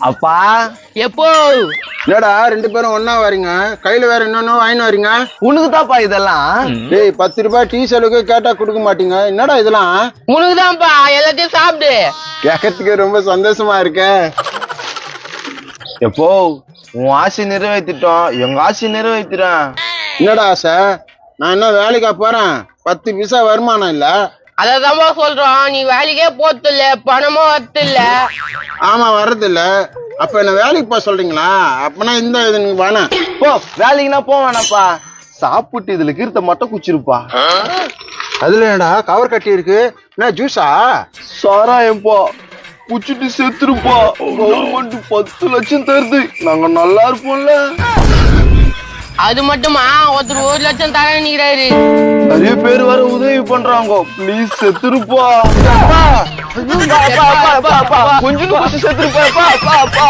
அப்பா. எப்போ? என்னடா ரெண்டு பேரும் ஒண்ணா வரீங்க? கையில வேற என்னன்னு வாங்கின்னு வரீங்க? உனக்கு தான்ப்பா இதெல்லாம்? டேய் பத்து ரூபாய் டீ செலவுக்கு கேட்டா கொடுக்க மாட்டீங்க. என்னடா இதெல்லாம்? உனக்குதான்ப்பா எல்லாத்தையும் சாப்பிடு. கேட்கறதுக்கு ரொம்ப சந்தோஷமா இருக்கே. எப்போ? உன் ஆசை நிறைவேற்றிட்டோம் எங்க ஆசை நிறைவேற்றுறேன் என்னடா ஆசை? நான் என்ன வேலைக்கா போறேன். பத்து பைசா வருமானம் இல்ல. அததான்ப்பா சொல்றோம் நீ வேலைக்கே போறது இல்ல பணமும் வரது இல்ல ஆமா வர்றது இல்ல அப்ப என்ன வேலைக்கு போக சொல்றீங்களா? அப்பனா இந்த இது வேணாம் போ வேலைக்குனா போ வேணாப்பா சாப்பிட்டு இதுல கீர்த்த மட்டும் குச்சிருப்பா. அதுல என்னடா கவர் கட்டி இருக்கு. என்ன ஜூஸா சாராயம்பா குச்சிட்டு செத்துருப்பா கவர்மெண்ட் பத்து லட்சம் தருது. நாங்க நல்லா இருப்போம்ல. அது மட்டுமா? ஒருத்தர் ஒரு லட்சம் தர நிக்கிறாரு நிறைய பேர் வர உதவி பண்றாங்க. ப்ளீஸ் செத்துருப்பா. கொஞ்சம் செத்துருப்பா.